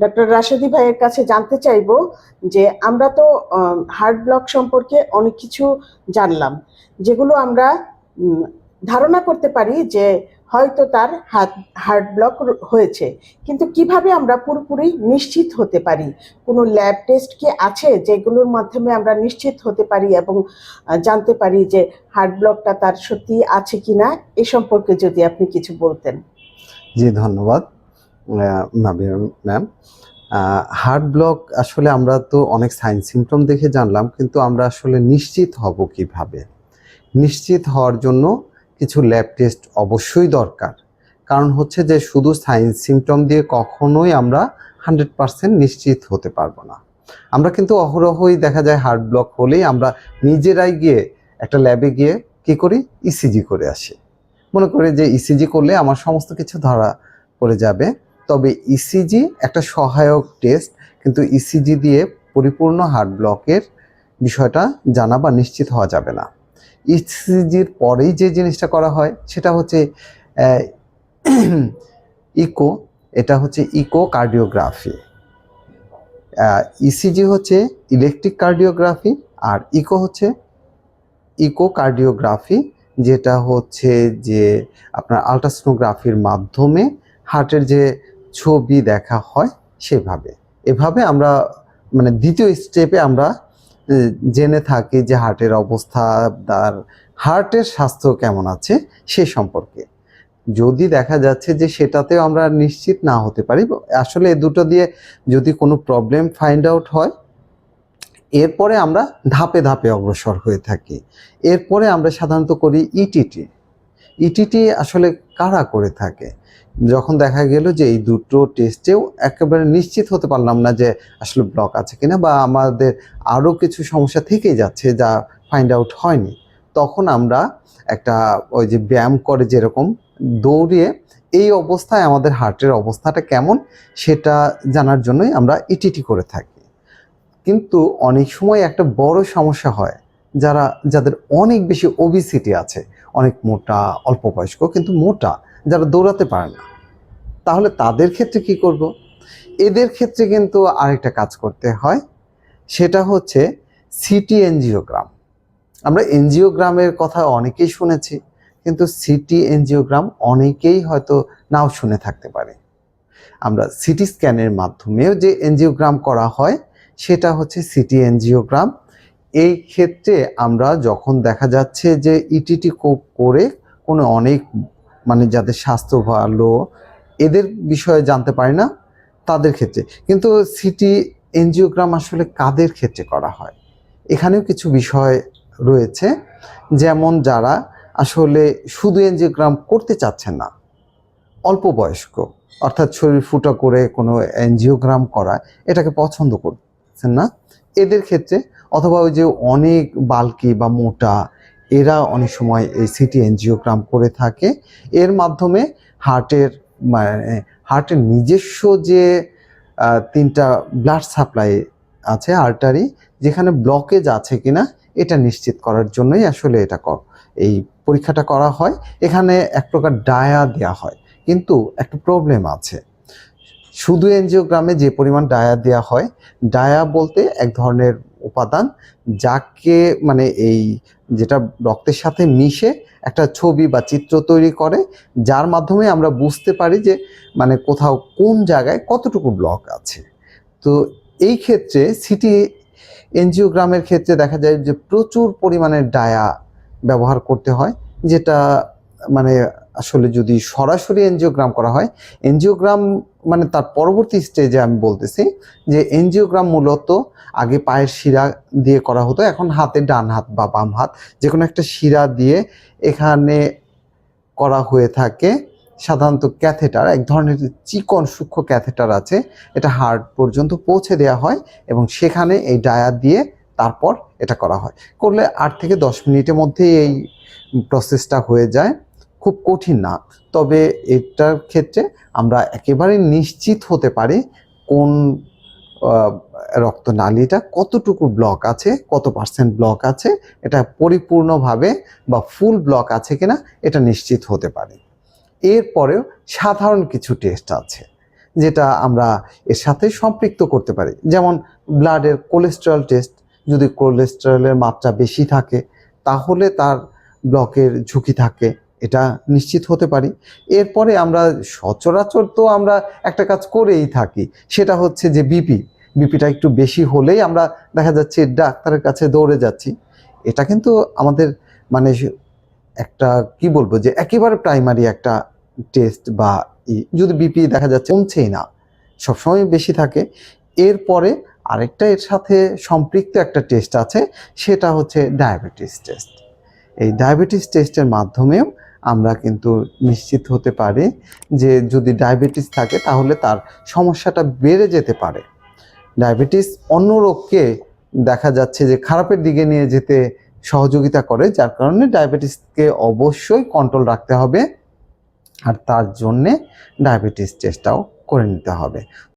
Doctor Rashedi ভাইয়ের কাছে জানতে চাইব যে আমরা তো হার্ট ব্লক সম্পর্কে অনেক কিছু জানলাম, যেগুলো আমরা ধারণা করতে পারি যে হয়তো তার হাত হার্ট ব্লক হয়েছে। কিন্তু কীভাবে আমরা পুরোপুরি নিশ্চিত হতে পারি? কোনো ল্যাব টেস্ট কি আছে যেগুলোর মাধ্যমে আমরা নিশ্চিত হতে পারি এবং জানতে পারি যে হার্ট ব্লকটা তার সত্যি আছে কিনা? এ সম্পর্কে যদি আপনি কিছু বলতেন। জি, ধন্যবাদ। ম্যাম হার্ট ব্লক আসলে আমরা তো অনেক সাইন সিমটম দেখে জানলাম, কিন্তু আমরা আসলে নিশ্চিত হব কীভাবে? নিশ্চিত হওয়ার জন্য কিছু ল্যাব টেস্ট অবশ্যই দরকার। কারণ হচ্ছে যে শুধু সাইন সিমটম দিয়ে কখনোই আমরা হান্ড্রেড পারসেন্ট নিশ্চিত হতে পারব না। আমরা কিন্তু অহরহই দেখা যায় হার্ট ব্লক হলেই আমরা নিজেরাই গিয়ে একটা ল্যাবে গিয়ে কি করি? ইসিজি করে আসি। মনে করি যে ইসিজি করলে আমার সমস্ত কিছু ধরা পড়ে যাবে। তবে ইসিজি একটা সহায়ক টেস্ট কিন্তু ইসিজি দিয়ে পরিপূর্ণ হার্ট ব্লকের বিষয়টা জানা বা নিশ্চিত হওয়া যাবে না। ইসিজির পরেই যে জিনিসটা করা হয়, সেটা হচ্ছে ইকো এটা হচ্ছে ইকো কার্ডিওগ্রাফি ইসিজি হচ্ছে ইলেকট্রিক কার্ডিওগ্রাফি আর ইকো হচ্ছে ইকো কার্ডিওগ্রাফি যেটা হচ্ছে যে আপনার আলট্রাসোনোগ্রাফির মাধ্যমে হার্টের যে ছবি দেখা হয় সেভাবে। এভাবে আমরা মানে দ্বিতীয় স্টেপে আমরা জেনে থাকি যে হার্টের অবস্থা, তার হার্টের স্বাস্থ্য কেমন আছে সে সম্পর্কে। যদি দেখা যাচ্ছে যে সেটাতেও আমরা নিশ্চিত না হতে পারি, আসলে এ দুটো দিয়ে যদি কোনো প্রবলেম ফাইন্ড আউট হয়, এরপরে আমরা ধাপে ধাপে অগ্রসর হয়ে থাকি। এরপরে আমরা সাধারণত করি E ইটিটি ইটিটি আসলে কারা করে থাকে? যখন দেখা গেল যে এই দুটো টেস্টেও একেবারে নিশ্চিত হতে পারলাম না যে আসলে ব্লক আছে কিনা বা আমাদের আরও কিছু সমস্যা থেকেই যাচ্ছে যা ফাইন্ড আউট হয়নি, তখন আমরা একটা ওই যে ব্যায়াম করে যেরকম দৌড়িয়ে এই অবস্থায় আমাদের হার্টের অবস্থাটা কেমন সেটা জানার জন্যই আমরা ইটিটি করে থাকি। কিন্তু অনেক সময় একটা বড় সমস্যা হয় যারা, যাদের অনেক বেশি ওবিসিটি আছে অনেক মোটা, অল্প বয়স্ক, কিন্তু মোটা, যারা দৌড়াতে পারে না। তাহলে তাদের ক্ষেত্রে কি করব? এদের ক্ষেত্রে কিন্তু আরেকটা কাজ করতে হয়, সেটা হচ্ছে সিটি এনজিওগ্রাম আমরা এনজিওগ্রামের কথা অনেকেই শুনেছি, কিন্তু সিটি এনজিওগ্রাম অনেকেই হয়তো নাও শুনে থাকতে পারে। আমরা সিটি স্ক্যানের মাধ্যমেও যে এনজিওগ্রাম করা হয়, সেটা হচ্ছে সিটি এনজিওগ্রাম এই ক্ষেত্রে আমরা যখন দেখা যাচ্ছে যে ইটিটি করে কোনো অনেক মানে যাদের স্বাস্থ্য ভালো, এদের বিষয়ে জানতে পারি না, তাদের ক্ষেত্রে। কিন্তু সিটি এনজিওগ্রাম আসলে কাদের ক্ষেত্রে করা হয়? এখানেও কিছু বিষয় রয়েছে, যেমন যারা আসলে শুধু এনজিওগ্রাম করতে চাচ্ছেন না, অল্প বয়স্ক, অর্থাৎ শরীর ফুটা করে কোনো এনজিওগ্রাম করা এটাকে পছন্দ করছেন না, এদের ক্ষেত্রে অথবা ওই যে অনেক বালকি বা মোটা, এরা অনেক সময় এই সিটি এনজিওগ্রাম করে থাকে। এর মাধ্যমে হার্টের মানে হার্টের নিজস্ব যে তিনটা ব্লাড সাপ্লাই আছে আর্টারি যেখানে ব্লকেজ আছে কিনা, এটা নিশ্চিত করার জন্যই আসলে এটা ক- এই পরীক্ষাটা করা হয়। এখানে এক প্রকার ডায়া দেওয়া হয়, কিন্তু একটা প্রবলেম আছে। শুধু এনজিওগ্রামে যে পরিমাণ ডায়া দেওয়া হয় ডায়া বলতে এক ধরনের উপাদান যাকে মানে এই যেটা রক্তের সাথে মিশে একটা ছবি বা চিত্র তৈরি করে, যার মাধ্যমে আমরা বুঝতে পারি যে মানে কোথাও কোন জায়গায় কতটুকু ব্লক আছে। তো এই ক্ষেত্রে সিটি এনজিওগ্রামের ক্ষেত্রে দেখা যায় যে প্রচুর পরিমাণে ডায়া ব্যবহার করতে হয়, যেটা মানে আসলে যদি সরাসরি এনজিওগ্রাম করা হয়, এনজিওগ্রাম মানে তার পরবর্তী স্টেজে আমি বলতেছি যে এনজিওগ্রাম মূলত আগে পায়ের শিরা দিয়ে করা হতো, এখন হাতে ডান হাত বা বাম হাত যে কোনো একটা শিরা দিয়ে এখানে করা হয়ে থাকে। সাধারণত ক্যাথেটার এক ধরনের চিকন সূক্ষ্ম ক্যাথেটার আছে, এটা হার্ট পর্যন্ত পৌঁছে দেওয়া হয় এবং সেখানে এই ডায়া দিয়ে তারপর এটা করা হয়। করলে আট থেকে দশ মিনিটের মধ্যে এই প্রসেসটা হয়ে যায়। খুব কঠিন না। তবে এটার ক্ষেত্রে আমরা একেবারে নিশ্চিত হতে পারি কোন রক্তনালীটা কতটুকু ব্লক আছে, কত পার্সেন্ট ব্লক আছে, এটা পরিপূর্ণভাবে বা ফুল ব্লক আছে কিনা এটা নিশ্চিত হতে পারে। এরপরেও সাধারণ কিছু টেস্ট আছে, যেটা আমরা এর সাথে সম্পৃক্ত করতে পারি। যেমন ব্লাডের কোলেস্টেরল টেস্ট যদি কোলেস্টেরলের মাত্রা বেশি থাকে, তাহলে তার ব্লকের ঝুঁকি থাকে। এটা নিশ্চিত হতে পারি। এরপরে আমরা সচরাচর তো আমরা একটা কাজ করেই থাকি, সেটা হচ্ছে যে বিপি বিপিটা একটু বেশি হলেই আমরা দেখা যাচ্ছে ডাক্তারের কাছে দৌড়ে যাচ্ছি। এটা কিন্তু আমাদের মানে একটা কি বলব যে একেবারে প্রাইমারি একটা টেস্ট বা যদি বিপি দেখা যাচ্ছে কমছেই না, সবসময় বেশি থাকে। এরপরে আরেকটা এর সাথে সম্পৃক্ত একটা টেস্ট আছে, সেটা হচ্ছে ডায়াবেটিস টেস্ট এই ডায়াবেটিস টেস্টের মাধ্যমেও আমরা কিন্তু নিশ্চিত হতে পারি যে যদি ডায়াবেটিস থাকে তাহলে তার সমস্যাটা বেড়ে যেতে পারে। ডায়াবেটিস অন্য রোগকে দেখা যাচ্ছে যে খারাপের দিকে নিয়ে যেতে সহযোগিতা করে, যার কারণে ডায়াবেটিসকে অবশ্যই কন্ট্রোল রাখতে হবে আর তার জন্যে ডায়াবেটিস টেস্টটাও করে নিতে হবে।